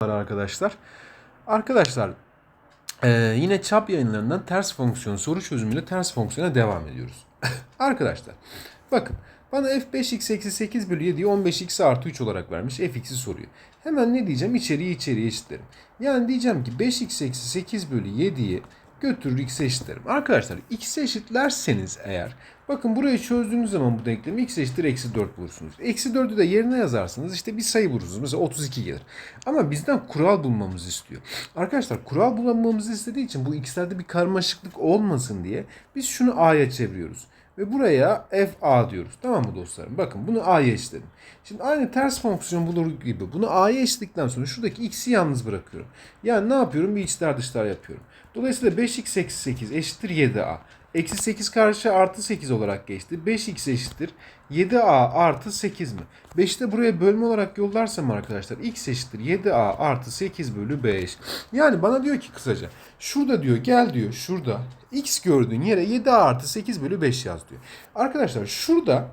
arkadaşlar. Arkadaşlar eee, yine çap yayınlarından ters fonksiyon soru çözümüyle ters fonksiyona devam ediyoruz. arkadaşlar bakın bana f5x eksi 8 bölü 7'yi 15x artı 3 olarak vermiş fx'i soruyor. Hemen ne diyeceğim? İçeriği içeriye eşitlerim. Yani diyeceğim ki 5x eksi 8 bölü 7'yi götürür x'e eşitlerim. Arkadaşlar x'e eşitlerseniz eğer bakın burayı çözdüğünüz zaman bu denklemi x eşittir eksi 4 bulursunuz. Eksi 4'ü de yerine yazarsınız işte bir sayı bulursunuz. Mesela 32 gelir. Ama bizden kural bulmamızı istiyor. Arkadaşlar kural bulmamızı istediği için bu x'lerde bir karmaşıklık olmasın diye biz şunu a'ya çeviriyoruz. Ve buraya fa diyoruz. Tamam mı dostlarım? Bakın bunu a'ya eşitledim. Şimdi aynı ters fonksiyon bulur gibi bunu a'ya eşitledikten sonra şuradaki x'i yalnız bırakıyorum. Yani ne yapıyorum? Bir içler dışlar yapıyorum. Dolayısıyla 5x eksi 8 eşittir 7a. Eksi 8 karşı artı 8 olarak geçti. 5x eşittir 7a artı 8 mi? 5'i de buraya bölme olarak yollarsam arkadaşlar x eşittir 7a artı 8 bölü 5. Yani bana diyor ki kısaca şurada diyor gel diyor şurada x gördüğün yere 7a artı 8 bölü 5 yaz diyor. Arkadaşlar şurada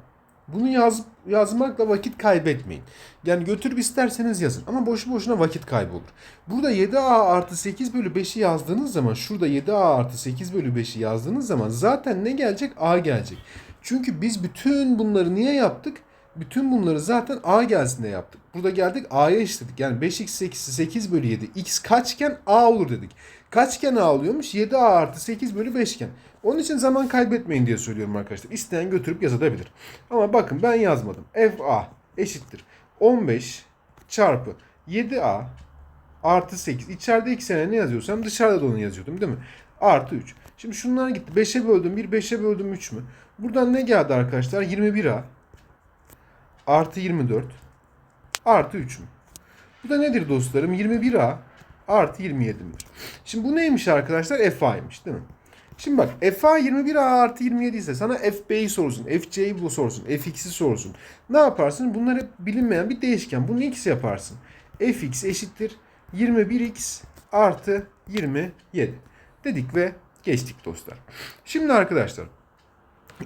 bunu yaz, yazmakla vakit kaybetmeyin. Yani götürüp isterseniz yazın ama boşu boşuna vakit kaybı olur. Burada 7a artı 8 bölü 5'i yazdığınız zaman şurada 7a artı 8 bölü 5'i yazdığınız zaman zaten ne gelecek? a gelecek. Çünkü biz bütün bunları niye yaptık? Bütün bunları zaten a gelsin diye yaptık. Burada geldik a'ya eşitledik. Yani 5x eksi 8 bölü 7 x kaçken a olur dedik. Kaçken a oluyormuş? 7a artı 8 bölü 5 iken. Onun için zaman kaybetmeyin diye söylüyorum arkadaşlar. İsteyen götürüp yazabilir. Ama bakın ben yazmadım. fa eşittir. 15 çarpı 7a artı 8. İçeride iki sene ne yazıyorsam dışarıda da onu yazıyordum değil mi? Artı 3. Şimdi şunlar gitti. 5'e böldüm 1, 5'e böldüm 3 mü? Buradan ne geldi arkadaşlar? 21a artı 24 artı 3 mü? Bu da nedir dostlarım? 21a artı 27 midir? Şimdi bu neymiş arkadaşlar? fa'ymış değil mi? Şimdi bak fa 21a artı 27 ise sana fb'yi sorsun, fc'yi bu sorsun, fx'i sorsun. Ne yaparsın? Bunlar hep bilinmeyen bir değişken. Bunu x yaparsın. fx eşittir 21x artı 27 dedik ve geçtik dostlar. Şimdi arkadaşlar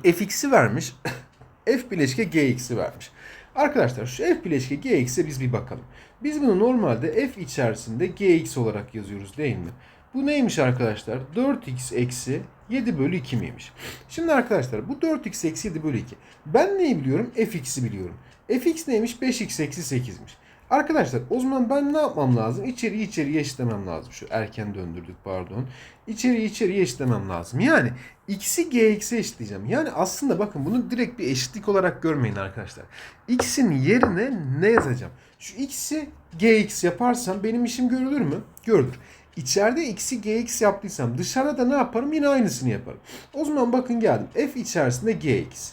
fx'i vermiş, f bileşke gx'i vermiş. Arkadaşlar şu f bileşke gx'e biz bir bakalım. Biz bunu normalde f içerisinde gx olarak yazıyoruz değil mi? Bu neymiş arkadaşlar? 4x eksi 7 bölü 2 miymiş? Şimdi arkadaşlar bu 4x eksi 7 bölü 2. Ben neyi biliyorum? fx'i biliyorum. fx neymiş? 5x eksi 8'miş. Arkadaşlar o zaman ben ne yapmam lazım? İçeri içeriye eşitlemem lazım. Şu erken döndürdük pardon. İçeri içeriye eşitlemem lazım. Yani x'i gx'e eşitleyeceğim. Yani aslında bakın bunu direkt bir eşitlik olarak görmeyin arkadaşlar. x'in yerine ne yazacağım? Şu x'i gx yaparsam benim işim görülür mü? Görülür. İçeride x'i gx yaptıysam dışarıda da ne yaparım? Yine aynısını yaparım. O zaman bakın geldim. f içerisinde gx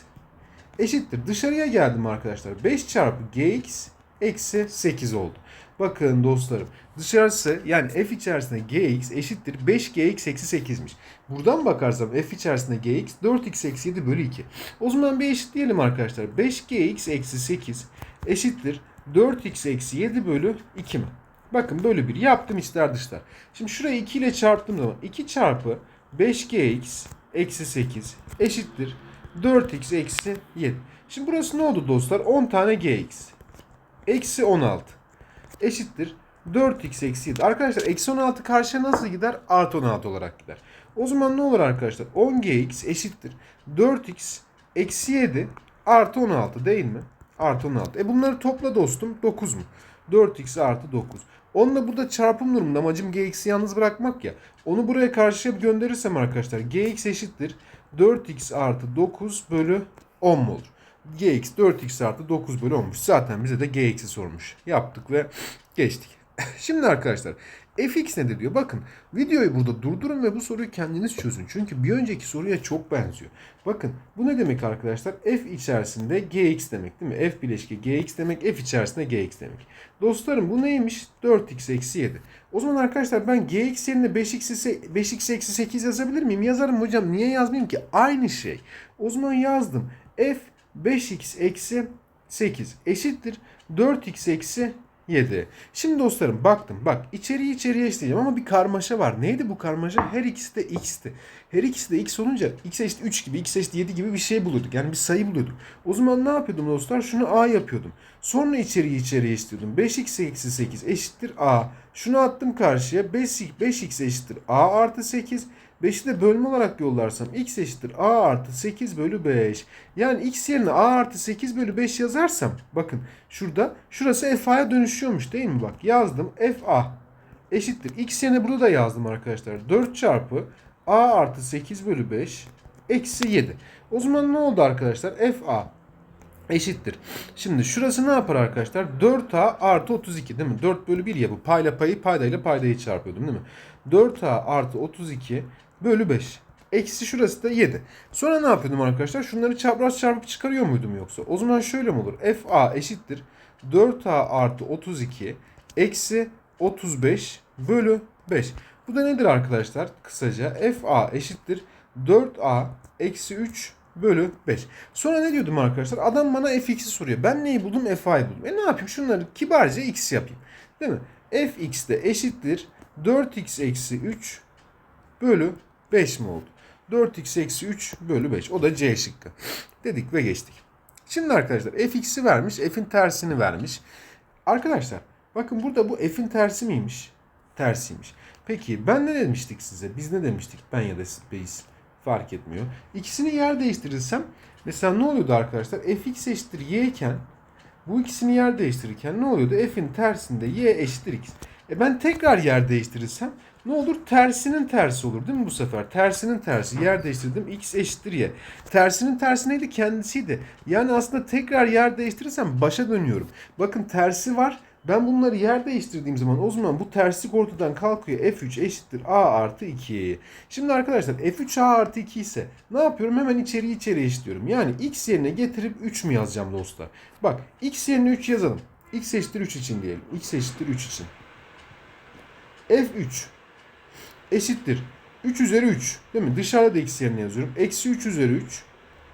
eşittir. Dışarıya geldim arkadaşlar. 5 çarpı gx eksi 8 oldu. Bakın dostlarım dışarısı yani f içerisinde gx eşittir 5gx eksi 8'miş. Buradan bakarsam f içerisinde gx 4x eksi 7 bölü 2. O zaman bir eşitleyelim arkadaşlar. 5gx eksi 8 eşittir 4x eksi 7 bölü 2 mi? Bakın böyle bir yaptım içler dışlar. Şimdi şurayı 2 ile çarptığım zaman 2 çarpı 5gx eksi 8 eşittir 4x eksi 7. Şimdi burası ne oldu dostlar? 10 tane gx. Eksi 16 eşittir 4x eksi 7. Arkadaşlar eksi 16 karşıya nasıl gider? Artı 16 olarak gider. O zaman ne olur arkadaşlar? 10gx eşittir 4x eksi 7 artı 16 değil mi? Artı 16. E bunları topla dostum 9 mu? 4x artı 9. Onunla burada çarpım durumunda amacım gx'i yalnız bırakmak ya. Onu buraya karşıya gönderirsem arkadaşlar gx eşittir 4x artı 9 bölü 10 mu olur? Gx 4x artı 9 bölü 10'muş. Zaten bize de gx'i sormuş. Yaptık ve geçtik. Şimdi arkadaşlar fx nedir diyor. Bakın videoyu burada durdurun ve bu soruyu kendiniz çözün. Çünkü bir önceki soruya çok benziyor. Bakın bu ne demek arkadaşlar? f içerisinde gx demek değil mi? f bileşke gx demek f içerisinde gx demek. Dostlarım bu neymiş? 4x eksi 7. O zaman arkadaşlar ben gx yerine 5x, 5x eksi 8 yazabilir miyim? Yazarım hocam. Niye yazmayayım ki? Aynı şey. O zaman yazdım. f 5x eksi 8 eşittir 4x eksi 7. Şimdi dostlarım baktım. Bak içeriği içeriye eşleyeceğim ama bir karmaşa var. Neydi bu karmaşa? Her ikisi de x'ti. Her ikisi de x olunca x eşit 3 gibi, x eşit 7 gibi bir şey buluyorduk. Yani bir sayı buluyorduk. O zaman ne yapıyordum dostlar? Şunu a yapıyordum. Sonra içeriği içeriye eşliyordum. 5x eksi 8 eşittir a. Şunu attım karşıya. 5x, 5x eşittir a artı 8. 5'i de bölme olarak yollarsam x eşittir a artı 8 bölü 5. Yani x yerine a artı 8 bölü 5 yazarsam bakın şurada şurası fa'ya dönüşüyormuş değil mi? Bak yazdım fa eşittir. x yerine burada da yazdım arkadaşlar. 4 çarpı a artı 8 bölü 5 eksi 7. O zaman ne oldu arkadaşlar? fa eşittir. Şimdi şurası ne yapar arkadaşlar? 4a artı 32 değil mi? 4 bölü 1 ya bu. Payla payı paydayla paydayı çarpıyordum değil mi? 4a artı 32 bölü 5. Eksi şurası da 7. Sonra ne yapıyordum arkadaşlar? Şunları çapraz çarpıp çıkarıyor muydum yoksa? O zaman şöyle mi olur? fa eşittir. 4a artı 32 eksi 35 bölü 5. Bu da nedir arkadaşlar? Kısaca fa eşittir. 4a eksi 3 bölü 5. Sonra ne diyordum arkadaşlar? Adam bana fx'i soruyor. Ben neyi buldum? fa'yı buldum. E ne yapayım? Şunları kibarca x yapayım. Değil mi? fx de eşittir. 4x eksi 3 bölü 5 mi oldu? 4x eksi 3 bölü 5. O da C şıkkı. Dedik ve geçtik. Şimdi arkadaşlar fx'i vermiş, f'in tersini vermiş. Arkadaşlar bakın burada bu f'in tersi miymiş? Tersiymiş. Peki ben ne demiştik size? Biz ne demiştik? Ben ya da biz fark etmiyor. İkisini yer değiştirirsem mesela ne oluyordu arkadaşlar? fx eşittir y iken bu ikisini yer değiştirirken ne oluyordu? f'in tersinde y eşittir x. E ben tekrar yer değiştirirsem ne olur? Tersinin tersi olur değil mi bu sefer? Tersinin tersi. Yer değiştirdim. X eşittir Y. Tersinin tersi neydi? Kendisiydi. Yani aslında tekrar yer değiştirirsem başa dönüyorum. Bakın tersi var. Ben bunları yer değiştirdiğim zaman o zaman bu terslik ortadan kalkıyor. F3 eşittir A artı 2. Şimdi arkadaşlar F3 A artı 2 ise ne yapıyorum? Hemen içeri içeri eşitliyorum. Yani X yerine getirip 3 mü yazacağım dostlar? Bak X yerine 3 yazalım. X eşittir 3 için diyelim. X eşittir 3 için. F3 eşittir. 3 üzeri 3. Değil mi? Dışarıda da x yerine yazıyorum. Eksi 3 üzeri 3.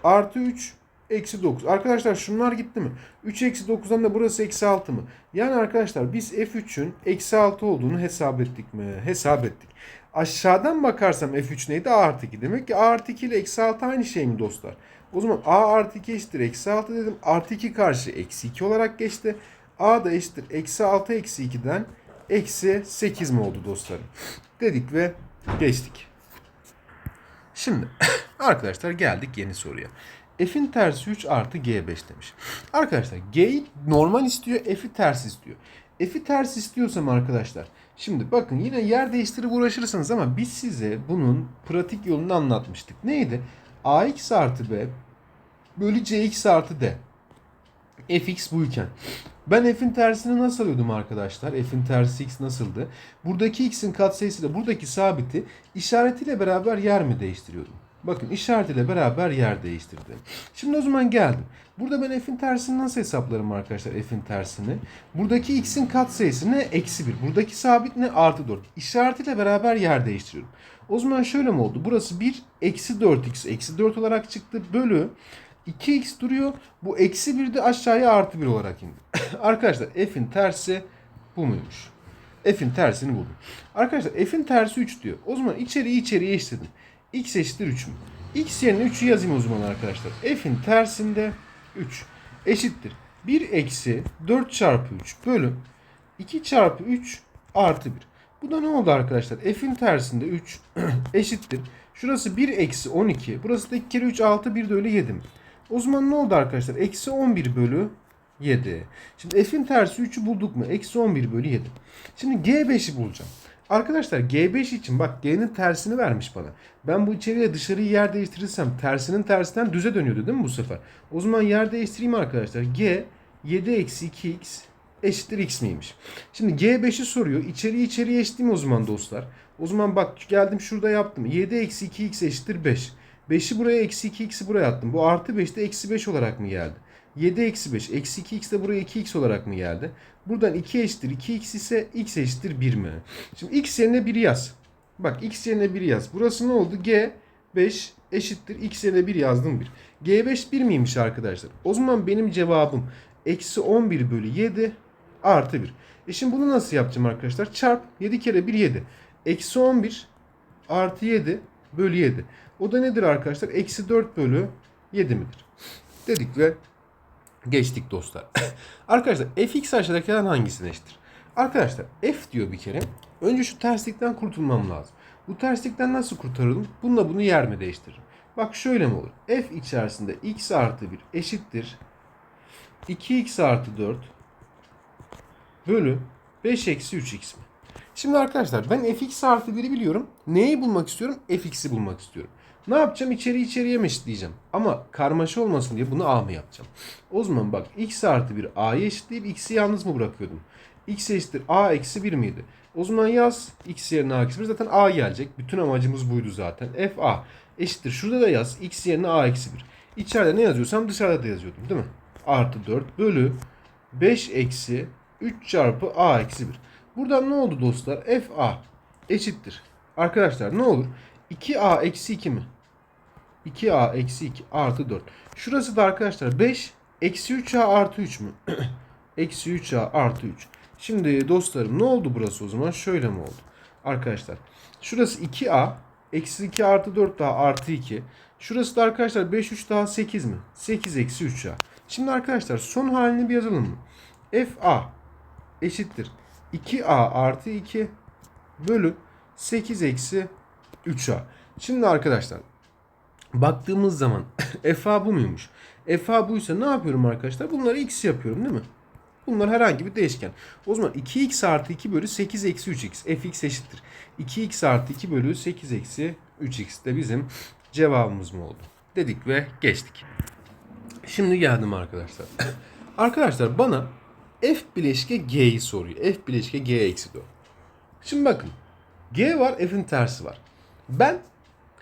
Artı 3. Eksi 9. Arkadaşlar şunlar gitti mi? 3 eksi 9'dan da burası eksi 6 mı? Yani arkadaşlar biz F3'ün eksi 6 olduğunu hesap ettik mi? Hesap ettik. Aşağıdan bakarsam F3 neydi? A artı 2. Demek ki A artı 2 ile eksi 6 aynı şey mi dostlar? O zaman A artı 2 eşittir eksi 6 dedim. Artı 2 karşı eksi 2 olarak geçti. A da eşittir eksi 6 eksi 2'den eksi 8 mi oldu dostlarım? Dedik ve geçtik. Şimdi arkadaşlar geldik yeni soruya. F'in tersi 3 artı G5 demiş. Arkadaşlar G'yi normal istiyor, F'i ters istiyor. F'i ters istiyorsam arkadaşlar. Şimdi bakın yine yer değiştirip uğraşırsınız ama biz size bunun pratik yolunu anlatmıştık. Neydi? AX artı B bölü CX artı D. fx buyken. Ben f'in tersini nasıl alıyordum arkadaşlar? F'in tersi x nasıldı? Buradaki x'in katsayısıyla buradaki sabiti işaretiyle beraber yer mi değiştiriyordum? Bakın işaretiyle beraber yer değiştirdim. Şimdi o zaman geldim. Burada ben f'in tersini nasıl hesaplarım arkadaşlar f'in tersini? Buradaki x'in katsayısı ne? Eksi 1. Buradaki sabit ne? Artı 4. İşaretiyle beraber yer değiştiriyorum. O zaman şöyle mi oldu? Burası 1 eksi 4x eksi 4 olarak çıktı. Bölü 2x duruyor. Bu eksi 1 de aşağıya artı 1 olarak indi. Arkadaşlar f'in tersi bu muymuş? F'in tersini buldum. Arkadaşlar f'in tersi 3 diyor. O zaman içeriği içeriye eşitledim. x eşittir 3 mü? x yerine 3'ü yazayım o zaman arkadaşlar. f'in tersinde 3 eşittir. 1 eksi 4 çarpı 3 bölü 2 çarpı 3 artı 1. Bu da ne oldu arkadaşlar? F'in tersinde 3 eşittir. Şurası 1 eksi 12. Burası da 2 kere 3 6 bir de öyle 7 mi? O zaman ne oldu arkadaşlar? Eksi 11 bölü 7. Şimdi f'in tersi 3'ü bulduk mu? Eksi 11 bölü 7. Şimdi G5'i bulacağım. Arkadaşlar G5 için bak G'nin tersini vermiş bana. Ben bu içeriye dışarıyı yer değiştirirsem tersinin tersinden düze dönüyordu değil mi bu sefer? O zaman yer değiştireyim arkadaşlar. G 7 eksi 2x eşittir x miymiş? Şimdi G5'i soruyor. İçeriği içeriye eşitleyeyim o zaman dostlar. O zaman bak geldim şurada yaptım. 7 eksi 2x eşittir 5. 5'i buraya eksi 2x'i buraya attım. Bu artı 5 de eksi 5 olarak mı geldi? 7 eksi 5. Eksi 2x de buraya 2x olarak mı geldi? Buradan 2 eşittir 2x ise x eşittir 1 mi? Şimdi x yerine 1 yaz. Bak x yerine 1 yaz. Burası ne oldu? G 5 eşittir x yerine 1 yazdım 1. G5 1 miymiş arkadaşlar? O zaman benim cevabım eksi 11 bölü 7 artı 1. E şimdi bunu nasıl yapacağım arkadaşlar? Çarp 7 kere 1 7. Eksi 11 artı 7 bölü 7. O da nedir arkadaşlar? Eksi 4 bölü 7 midir? Dedik ve geçtik dostlar. arkadaşlar fx aşağıdakilerden hangisine eşittir? Arkadaşlar f diyor bir kere. Önce şu terslikten kurtulmam lazım. Bu terslikten nasıl kurtarırım? Bununla bunu yer mi değiştiririm? Bak şöyle mi olur? F içerisinde x artı 1 eşittir. 2x artı 4 bölü 5 eksi 3x mi? Şimdi arkadaşlar ben fx artı 1'i biliyorum. Neyi bulmak istiyorum? fx'i bulmak istiyorum. Ne yapacağım? İçeri içeriye mi eşitleyeceğim? Ama karmaşa olmasın diye bunu a mı yapacağım? O zaman bak x artı 1 a'ya eşitleyip x'i yalnız mı bırakıyordum? x eşittir a eksi 1 miydi? O zaman yaz x yerine a eksi 1 zaten a gelecek. Bütün amacımız buydu zaten. f a eşittir. Şurada da yaz x yerine a eksi 1. İçeride ne yazıyorsam dışarıda da yazıyordum değil mi? Artı 4 bölü 5 eksi 3 çarpı a eksi 1. Buradan ne oldu dostlar? f a eşittir. Arkadaşlar ne olur? 2a eksi 2 mi? 2a eksi 2 artı 4. Şurası da arkadaşlar 5 eksi 3a artı 3 mü? eksi 3a artı 3. Şimdi dostlarım ne oldu burası o zaman? Şöyle mi oldu? Arkadaşlar şurası 2a eksi 2 artı 4 daha artı 2. Şurası da arkadaşlar 5 3 daha 8 mi? 8 eksi 3a. Şimdi arkadaşlar son halini bir yazalım mı? f a eşittir 2a artı 2 bölü 8 eksi 3a. Şimdi arkadaşlar baktığımız zaman fa bu muymuş? fa buysa ne yapıyorum arkadaşlar? Bunları x yapıyorum değil mi? Bunlar herhangi bir değişken. O zaman 2x artı 2 bölü 8 eksi 3x. fx eşittir. 2x artı 2 bölü 8 eksi 3x de bizim cevabımız mı oldu? Dedik ve geçtik. Şimdi geldim arkadaşlar. arkadaşlar bana f bileşke g'yi soruyor. f bileşke g eksi 4. Şimdi bakın. g var f'in tersi var. Ben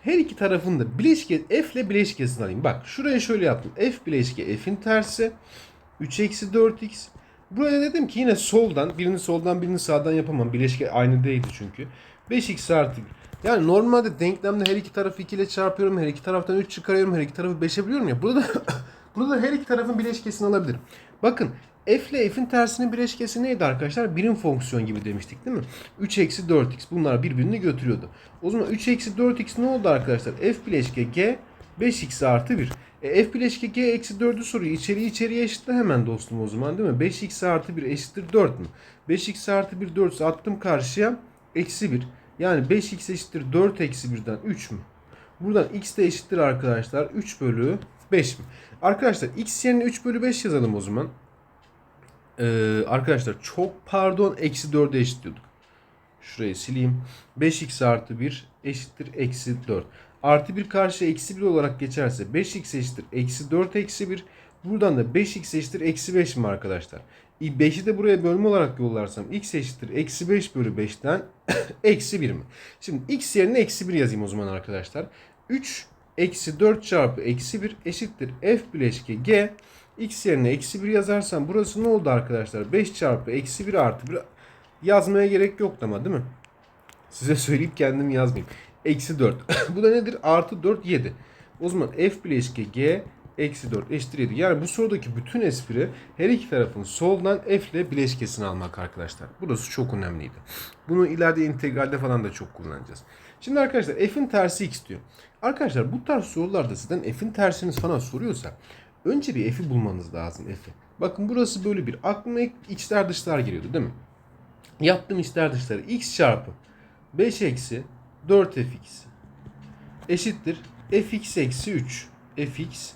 her iki tarafında bileşke f ile bileşkesini alayım. Bak şuraya şöyle yaptım. f bileşke f'in tersi. 3 eksi 4x. Buraya dedim ki yine soldan birini soldan birini sağdan yapamam. Bileşke aynı değildi çünkü. 5x artı 1. Yani normalde denklemde her iki tarafı 2 ile çarpıyorum. Her iki taraftan 3 çıkarıyorum. Her iki tarafı 5'e biliyorum ya. Burada burada her iki tarafın bileşkesini alabilirim. Bakın f ile f'in tersinin bileşkesi neydi arkadaşlar? Birim fonksiyon gibi demiştik değil mi? 3 eksi 4x bunlar birbirini götürüyordu. O zaman 3 eksi 4x ne oldu arkadaşlar? f bileşke g 5x artı 1. E, f bileşke g eksi 4'ü soruyor. İçeriği içeriye eşitle hemen dostum o zaman değil mi? 5x artı 1 eşittir 4 mü? 5x artı 1 4 attım karşıya. Eksi 1. Yani 5x eşittir 4 eksi 1'den 3 mü? Buradan x de eşittir arkadaşlar 3 bölü 5 mi? Arkadaşlar x yerine 3 bölü 5 yazalım o zaman. Ee, arkadaşlar çok pardon eksi 4'e eşitliyorduk. Şurayı sileyim. 5x artı 1 eşittir eksi 4. Artı 1 karşı eksi 1 olarak geçerse 5x eşittir eksi 4 eksi 1. Buradan da 5x eşittir eksi 5 mi arkadaşlar? 5'i de buraya bölme olarak yollarsam x eşittir eksi 5 bölü 5'ten eksi 1 mi? Şimdi x yerine eksi 1 yazayım o zaman arkadaşlar. 3 eksi 4 çarpı eksi 1 eşittir f bileşke g. x yerine eksi 1 yazarsam burası ne oldu arkadaşlar? 5 çarpı eksi 1 artı 1 yazmaya gerek yoktu ama değil mi? Size söyleyip kendim yazmayayım. Eksi 4. bu da nedir? Artı 4 7. O zaman f bileşke g eksi 4 eşittir 7. Yani bu sorudaki bütün espri her iki tarafın soldan f ile bileşkesini almak arkadaşlar. Burası çok önemliydi. Bunu ileride integralde falan da çok kullanacağız. Şimdi arkadaşlar f'in tersi x diyor. Arkadaşlar bu tarz sorularda sizden f'in tersini falan soruyorsa önce bir f'i bulmanız lazım f'i. Bakın burası böyle bir. Aklıma içler dışlar geliyordu değil mi? Yaptığım içler dışları x çarpı 5 eksi 4fx eşittir fx eksi 3 fx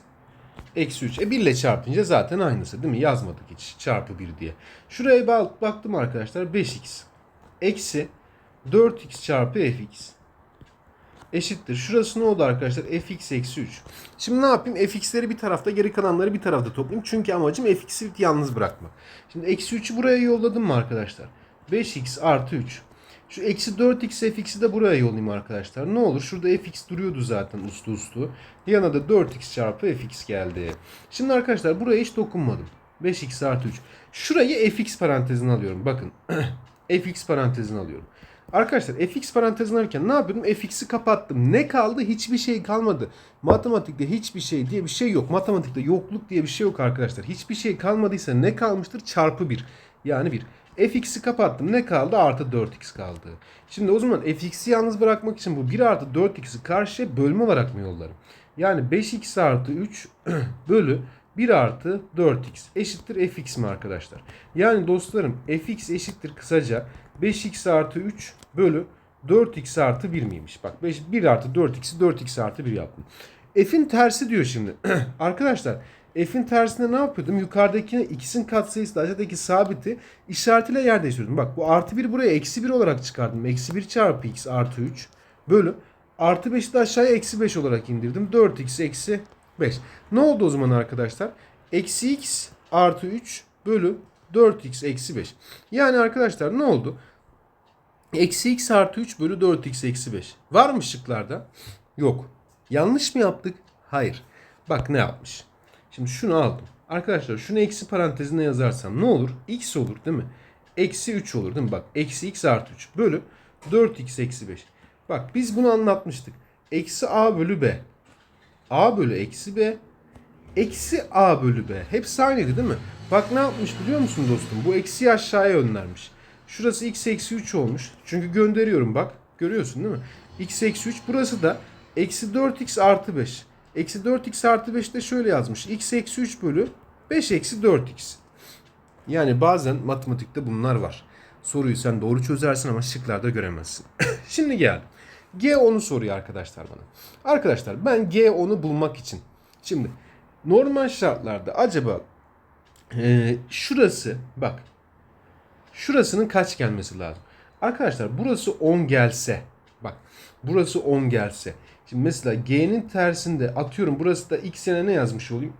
eksi 3. E 1 ile çarpınca zaten aynısı değil mi? Yazmadık hiç çarpı 1 diye. Şuraya baktım arkadaşlar 5x eksi 4x çarpı fx eşittir. Şurası ne oldu arkadaşlar? fx eksi 3. Şimdi ne yapayım? fx'leri bir tarafta geri kalanları bir tarafta toplayayım. Çünkü amacım fx'i yalnız bırakmak. Şimdi eksi 3'ü buraya yolladım mı arkadaşlar? 5x artı 3. Şu eksi 4x fx'i de buraya yollayayım arkadaşlar. Ne olur? Şurada fx duruyordu zaten uslu uslu. Yana da 4x çarpı fx geldi. Şimdi arkadaşlar buraya hiç dokunmadım. 5x artı 3. Şurayı fx parantezine alıyorum. Bakın. fx parantezine alıyorum. Arkadaşlar fx parantezine alırken ne yapıyordum? fx'i kapattım. Ne kaldı? Hiçbir şey kalmadı. Matematikte hiçbir şey diye bir şey yok. Matematikte yokluk diye bir şey yok arkadaşlar. Hiçbir şey kalmadıysa ne kalmıştır? Çarpı 1. Yani 1. fx'i kapattım. Ne kaldı? Artı 4x kaldı. Şimdi o zaman fx'i yalnız bırakmak için bu 1 artı 4x'i karşıya bölme olarak mı yollarım? Yani 5x artı 3 bölü 1 artı 4x eşittir fx mi arkadaşlar? Yani dostlarım fx eşittir kısaca 5x artı 3 bölü 4x artı 1 miymiş? Bak 5, 1 artı 4x'i 4x artı 1 yaptım. F'in tersi diyor şimdi. arkadaşlar F'in tersinde ne yapıyordum? Yukarıdakine x'in katsayısı da aşağıdaki sabiti işaretiyle yer değiştiriyordum. Bak bu artı 1 buraya eksi 1 olarak çıkardım. Eksi 1 çarpı x artı 3 bölü artı 5'i de aşağıya eksi 5 olarak indirdim. 4x eksi 5. Ne oldu o zaman arkadaşlar? Eksi x artı 3 bölü 4x eksi 5. Yani arkadaşlar ne oldu? Eksi x artı 3 bölü 4x eksi 5. Var mı şıklarda? Yok. Yanlış mı yaptık? Hayır. Bak ne yapmış. Şimdi şunu aldım. Arkadaşlar şunu eksi parantezine yazarsam ne olur? X olur değil mi? Eksi 3 olur değil mi? Bak eksi x artı 3 bölü 4x eksi 5. Bak biz bunu anlatmıştık. Eksi a bölü b. a bölü eksi b. Eksi a bölü b. Hepsi aynıydı değil mi? Bak ne yapmış biliyor musun dostum? Bu eksiyi aşağıya göndermiş. Şurası x eksi 3 olmuş. Çünkü gönderiyorum bak. Görüyorsun değil mi? x eksi 3. Burası da eksi 4x artı 5. Eksi 4x artı 5 de şöyle yazmış. x eksi 3 bölü 5 eksi 4x. Yani bazen matematikte bunlar var. Soruyu sen doğru çözersin ama şıklarda göremezsin. Şimdi geldim. G10'u soruyor arkadaşlar bana. Arkadaşlar ben G10'u bulmak için. Şimdi normal şartlarda acaba e, şurası bak şurasının kaç gelmesi lazım? Arkadaşlar burası 10 gelse bak burası 10 gelse Şimdi mesela G'nin tersinde atıyorum burası da x yerine ne yazmış olayım?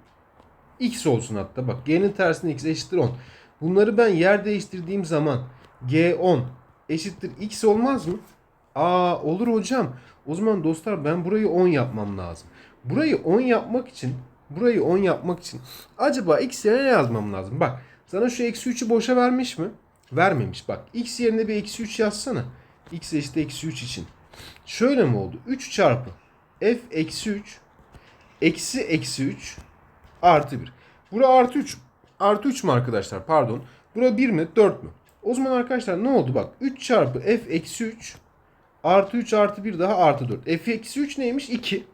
X olsun hatta bak G'nin tersinde x eşittir 10. Bunları ben yer değiştirdiğim zaman G10 eşittir x olmaz mı? Aa olur hocam. O zaman dostlar ben burayı 10 yapmam lazım. Burayı 10 yapmak için burayı 10 yapmak için acaba x yerine ne yazmam lazım? Bak sana şu eksi 3'ü boşa vermiş mi? Vermemiş. Bak x yerine bir eksi 3 yazsana. x eşittir eksi 3 için. Şöyle mi oldu? 3 çarpı f eksi 3 eksi eksi 3 artı 1. Bura artı 3. Artı 3 mü arkadaşlar? Pardon. Bura 1 mi? 4 mü? O zaman arkadaşlar ne oldu? Bak 3 çarpı f eksi 3 artı 3 artı 1 daha artı 4. f eksi 3 neymiş? 2.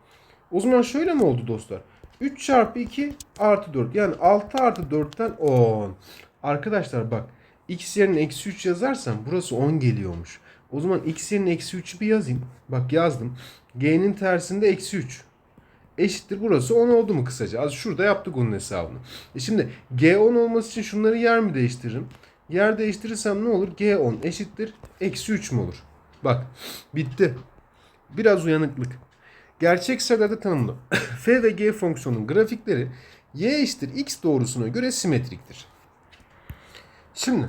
O zaman şöyle mi oldu dostlar? 3 çarpı 2 artı 4. Yani 6 artı 4'ten 10. Arkadaşlar bak x yerine eksi 3 yazarsam burası 10 geliyormuş. O zaman x yerine eksi 3'ü bir yazayım. Bak yazdım. G'nin tersinde eksi 3. Eşittir burası 10 oldu mu kısaca? Az şurada yaptık onun hesabını. E şimdi G10 olması için şunları yer mi değiştiririm? Yer değiştirirsem ne olur? G10 eşittir eksi 3 mü olur? Bak bitti. Biraz uyanıklık. Gerçek sayılarda tanımlı. F ve G fonksiyonun grafikleri y eşittir x doğrusuna göre simetriktir. Şimdi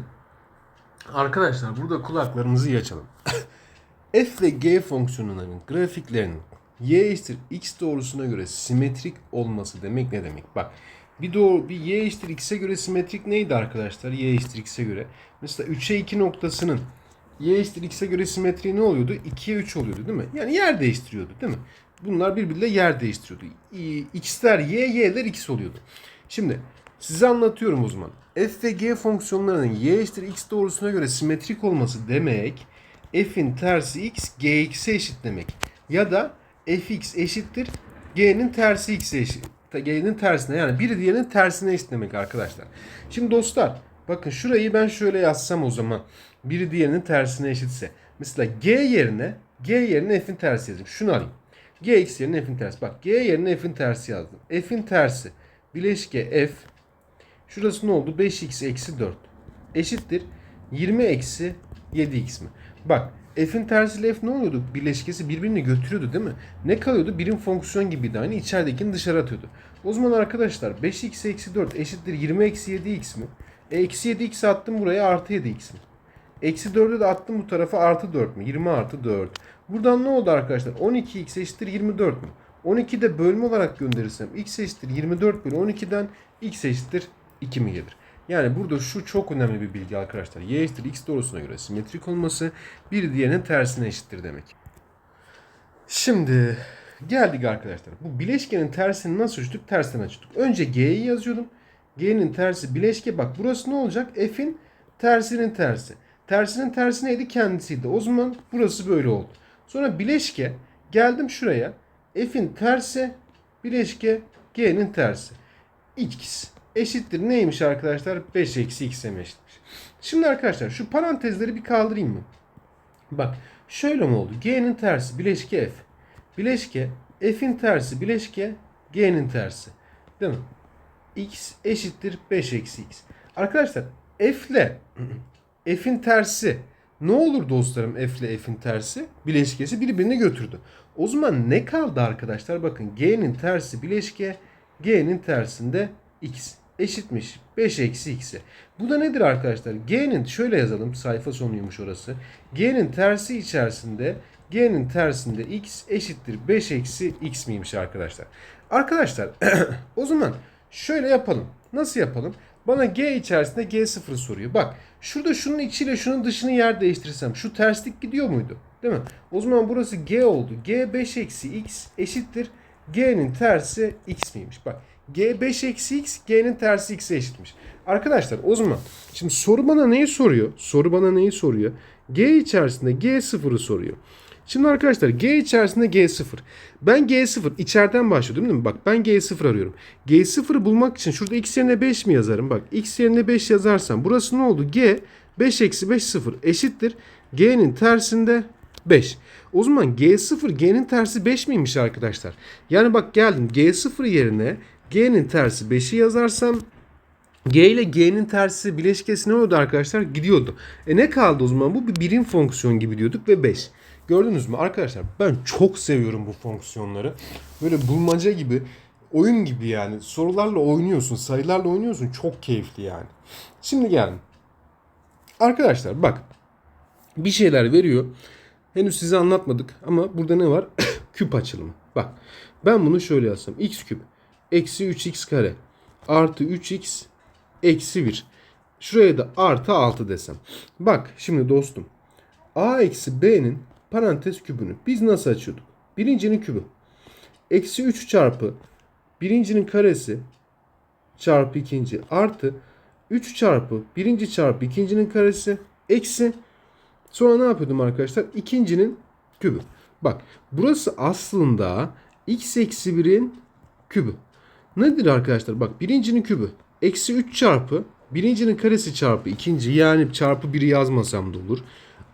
arkadaşlar burada kulaklarımızı iyi açalım. F ve G fonksiyonlarının grafiklerinin y eşittir x doğrusuna göre simetrik olması demek ne demek? Bak bir doğru bir y eşittir x'e göre simetrik neydi arkadaşlar? y eşittir x'e göre. Mesela 3'e 2 noktasının y eşittir x'e göre simetri ne oluyordu? 2'ye 3 oluyordu değil mi? Yani yer değiştiriyordu değil mi? Bunlar birbiriyle yer değiştiriyordu. X'ler y, y'ler x oluyordu. Şimdi size anlatıyorum o zaman. F ve G fonksiyonlarının y eşittir x doğrusuna göre simetrik olması demek f'in tersi x gx'e eşit demek. Ya da fx eşittir g'nin tersi x'e eşit. G'nin tersine yani biri diğerinin tersine eşit demek arkadaşlar. Şimdi dostlar bakın şurayı ben şöyle yazsam o zaman biri diğerinin tersine eşitse. Mesela g yerine g yerine f'in tersi yazayım. Şunu alayım. Gx yerine f'in tersi. Bak g yerine f'in tersi yazdım. f'in tersi bileşke f şurası ne oldu? 5x eksi 4 eşittir 20 eksi 7x mi? Bak f'in tersiyle f ne oluyordu? Birleşkesi birbirini götürüyordu değil mi? Ne kalıyordu? Birim fonksiyon gibiydi. Hani içeridekini dışarı atıyordu. O zaman arkadaşlar 5x eksi 4 eşittir 20 eksi 7x mi? E, eksi 7x attım buraya artı 7x mi? Eksi 4'ü de attım bu tarafa artı 4 mü? 20 artı 4. Buradan ne oldu arkadaşlar? 12x eşittir 24 mü? 12 de bölme olarak gönderirsem x eşittir 24 bölü 12'den x eşittir 2 mi gelir? Yani burada şu çok önemli bir bilgi arkadaşlar. Y eşittir x doğrusuna göre simetrik olması bir diğerinin tersine eşittir demek. Şimdi geldik arkadaşlar. Bu bileşkenin tersini nasıl ölçtük? Tersten açtık. Önce G'yi yazıyordum. G'nin tersi bileşke. Bak burası ne olacak? F'in tersinin tersi. Tersinin tersi neydi? Kendisiydi. O zaman burası böyle oldu. Sonra bileşke geldim şuraya. F'in tersi bileşke G'nin tersi. X eşittir neymiş arkadaşlar? 5 eksi x'e mi eşitmiş? Şimdi arkadaşlar şu parantezleri bir kaldırayım mı? Bak şöyle mi oldu? G'nin tersi bileşke F. Bileşke F'in tersi bileşke G'nin tersi. Değil mi? X eşittir 5 eksi x. Arkadaşlar F ile F'in tersi ne olur dostlarım F ile F'in tersi? Bileşkesi birbirini götürdü. O zaman ne kaldı arkadaşlar? Bakın G'nin tersi bileşke G'nin tersinde x eşitmiş 5 eksi x'e. Bu da nedir arkadaşlar? G'nin şöyle yazalım sayfa sonuymuş orası. G'nin tersi içerisinde G'nin tersinde x eşittir 5 eksi x miymiş arkadaşlar? Arkadaşlar o zaman şöyle yapalım. Nasıl yapalım? Bana G içerisinde G0 soruyor. Bak şurada şunun içiyle şunun dışını yer değiştirsem şu terslik gidiyor muydu? Değil mi? O zaman burası G oldu. G 5 eksi x eşittir. G'nin tersi x miymiş? Bak G 5 eksi x G'nin tersi x'e eşitmiş. Arkadaşlar o zaman şimdi soru bana neyi soruyor? Soru bana neyi soruyor? G içerisinde G0'ı soruyor. Şimdi arkadaşlar G içerisinde G0. Ben G0 içeriden başlıyorum değil mi? Bak ben G0 arıyorum. G0'ı bulmak için şurada x yerine 5 mi yazarım? Bak x yerine 5 yazarsam burası ne oldu? G 5 eksi 5 0 eşittir. G'nin tersinde 5. O zaman G0 G'nin tersi 5 miymiş arkadaşlar? Yani bak geldim G0 yerine G'nin tersi 5'i yazarsam G ile G'nin tersi bileşkesi ne oldu arkadaşlar? Gidiyordu. E ne kaldı o zaman? Bu bir birim fonksiyon gibi diyorduk ve 5. Gördünüz mü arkadaşlar? Ben çok seviyorum bu fonksiyonları. Böyle bulmaca gibi, oyun gibi yani. Sorularla oynuyorsun, sayılarla oynuyorsun. Çok keyifli yani. Şimdi geldim. Arkadaşlar bak. Bir şeyler veriyor. Henüz size anlatmadık ama burada ne var? küp açılımı. Bak ben bunu şöyle yazsam. x küp eksi 3x kare artı 3x eksi 1. Şuraya da artı 6 desem. Bak şimdi dostum. a eksi b'nin parantez kübünü biz nasıl açıyorduk? Birincinin kübü. Eksi 3 çarpı birincinin karesi çarpı ikinci artı 3 çarpı birinci çarpı ikincinin karesi eksi sonra ne yapıyordum arkadaşlar? İkincinin kübü. Bak burası aslında x eksi 1'in kübü. Nedir arkadaşlar? Bak birincinin kübü. Eksi 3 çarpı birincinin karesi çarpı ikinci yani çarpı 1'i yazmasam da olur.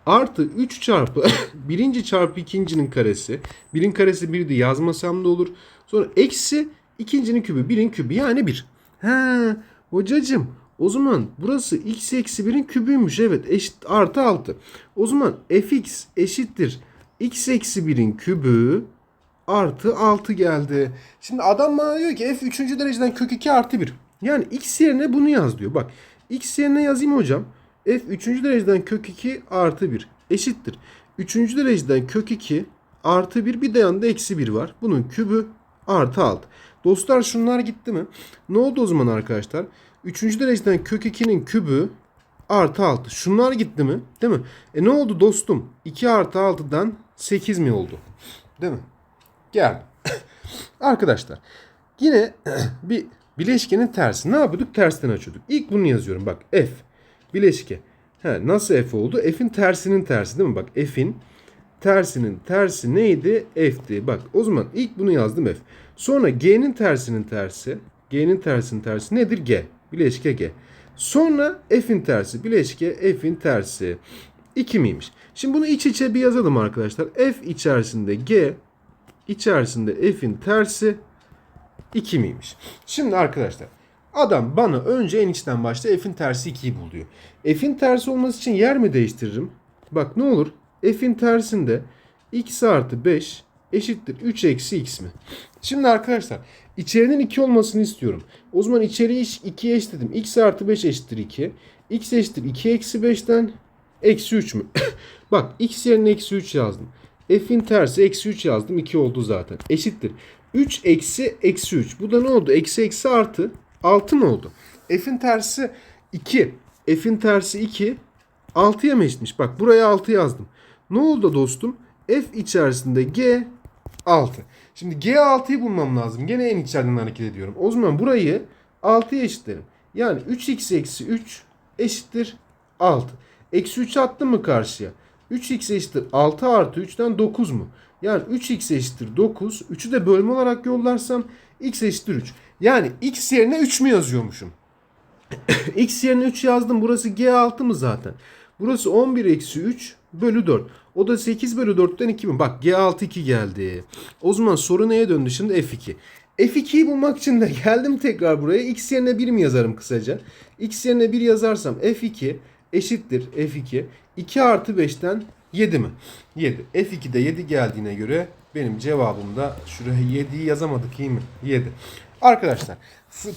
Artı 3 çarpı birinci çarpı ikincinin karesi. Birin karesi 1'di yazmasam da olur. Sonra eksi ikincinin kübü. Birin kübü yani 1. He hocacım o zaman burası x eksi 1'in kübüymüş. Evet eşit artı 6. O zaman fx eşittir. x eksi 1'in kübü artı 6 geldi. Şimdi adam bana diyor ki f 3. dereceden kök 2 artı 1. Yani x yerine bunu yaz diyor. Bak x yerine yazayım hocam. F 3. dereceden kök 2 artı 1 eşittir. 3. dereceden kök 2 artı 1 bir de yanında eksi 1 var. Bunun kübü artı 6. Dostlar şunlar gitti mi? Ne oldu o zaman arkadaşlar? 3. dereceden kök 2'nin kübü artı 6. Şunlar gitti mi? Değil mi? E ne oldu dostum? 2 artı 6'dan 8 mi oldu? Değil mi? Gel. Arkadaşlar yine bir bileşkenin tersi. Ne yapıyorduk? Tersten açıyorduk. İlk bunu yazıyorum. Bak F bileşke. He, nasıl F oldu? F'in tersinin tersi değil mi? Bak F'in tersinin tersi neydi? F'ti. Bak o zaman ilk bunu yazdım F. Sonra G'nin tersinin tersi. G'nin tersinin tersi nedir? G. Bileşke G. Sonra F'in tersi. Bileşke F'in tersi. 2 miymiş? Şimdi bunu iç içe bir yazalım arkadaşlar. F içerisinde G içerisinde F'in tersi 2 miymiş? Şimdi arkadaşlar adam bana önce en içten başta F'in tersi 2'yi bul diyor. F'in tersi olması için yer mi değiştiririm? Bak ne olur? F'in tersinde x artı 5 eşittir 3 eksi x mi? Şimdi arkadaşlar içerinin 2 olmasını istiyorum. O zaman içeriği 2'ye eşitledim. x artı 5 eşittir 2. x eşittir 2 eksi 5'ten eksi 3 mü? Bak x yerine eksi 3 yazdım. F'in tersi eksi 3 yazdım. 2 oldu zaten. Eşittir. 3 eksi eksi 3. Bu da ne oldu? Eksi eksi artı 6 mı oldu? F'in tersi 2. F'in tersi 2. 6'ya mı eşitmiş? Bak buraya 6 yazdım. Ne oldu dostum? F içerisinde G 6. Şimdi G6'yı bulmam lazım. Gene en içeriden hareket ediyorum. O zaman burayı 6'ya eşitlerim. Yani 3x eksi 3 eşittir 6. Eksi 3 attım mı karşıya? 3x eşittir 6 artı 3'ten 9 mu? Yani 3x eşittir 9. 3'ü de bölme olarak yollarsam x eşittir 3. Yani x yerine 3 mü yazıyormuşum? x yerine 3 yazdım. Burası G6 mı zaten? Burası 11 eksi 3 bölü 4. O da 8 bölü 4'ten 2 mi? Bak G6 2 geldi. O zaman soru neye döndü şimdi? F2. F2'yi bulmak için de geldim tekrar buraya. X yerine 1 mi yazarım kısaca? X yerine 1 yazarsam F2 eşittir F2. 2 artı 5'ten 7 mi? 7. F2'de 7 geldiğine göre benim cevabım da şuraya 7'yi yazamadık iyi mi? 7. Arkadaşlar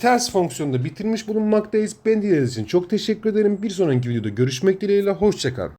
ters fonksiyonu da bitirmiş bulunmaktayız. Ben dinlediğiniz için çok teşekkür ederim. Bir sonraki videoda görüşmek dileğiyle. Hoşçakalın.